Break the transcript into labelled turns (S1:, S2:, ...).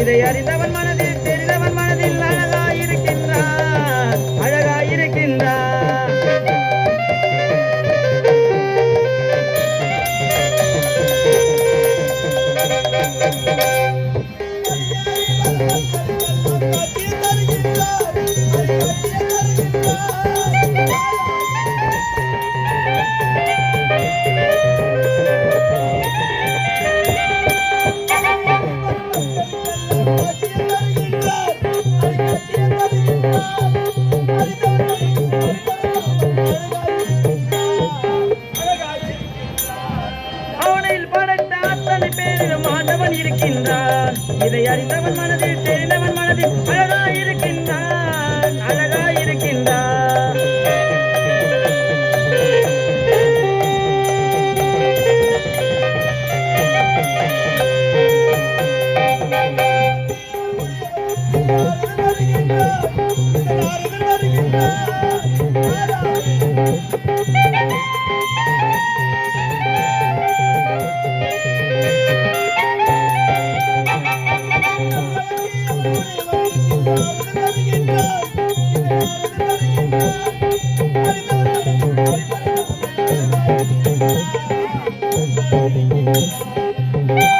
S1: இதை அறிந்தவன் மனதில் தெரிந்தவன் மனதில் அழகா இருக்கின்றார் அழகா இருக்கின்றார் Thank you. தேவன் இருக்கின்றான் இதை அறிந்தவன் மனதில் தெரிந்தவன் மனதில் அழகாய் இருக்கின்றான்
S2: thank you Thank you.